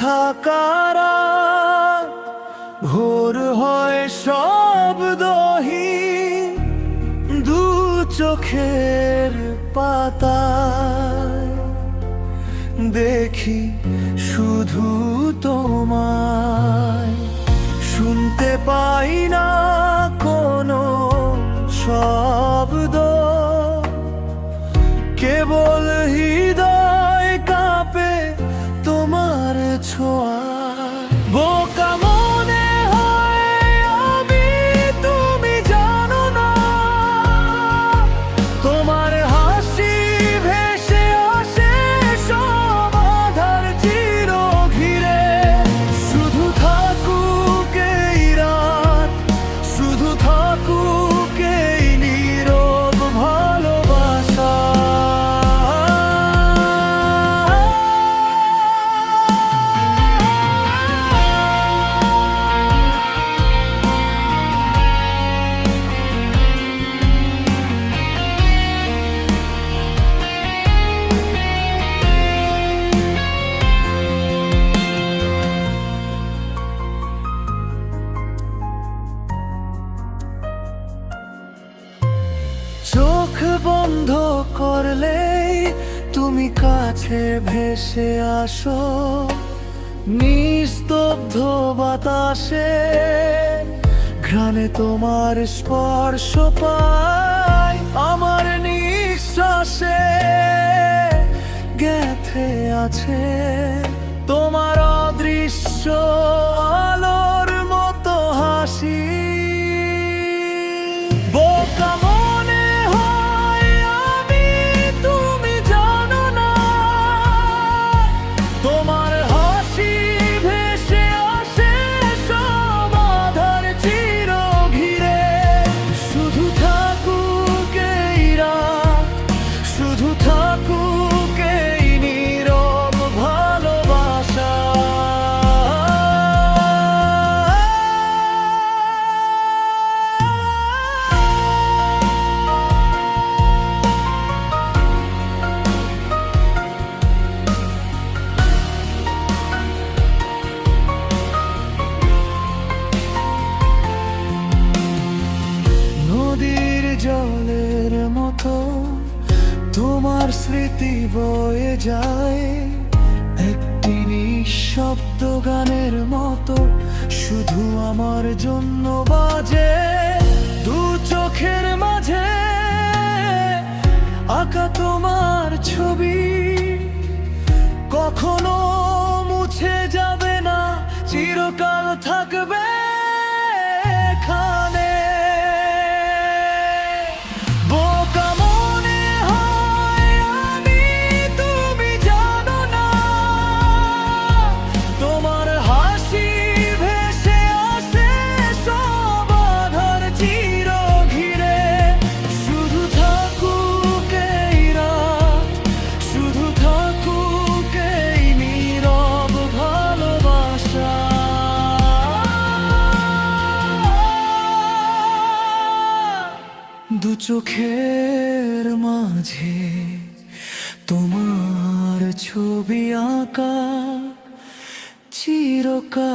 থাকারা ভোর হয় শব্দহীন দু চোখের পাতায়। দেখি শুধু তোমায়। শুনতে পাই না কোনো শব্দ। কেবল তোমার বন্ধ করলে তুমি কাছে ভেসে আসো। নিস্তব্ধ বাতাসে ঘ্রাণে তোমার স্পর্শ পাই। আমার নিঃশ্বাসে গেথে আছে তোমার অদৃশ্য নদীর জলের মতো তোমার স্মৃতি বয়ে যায়। একটি নিঃশব্দ গানের মতো শুধু আমার জন্য বাজে। দু চোখের মাঝে চোখের মাঝে তোমার ছবি আঁকা চিরকাল।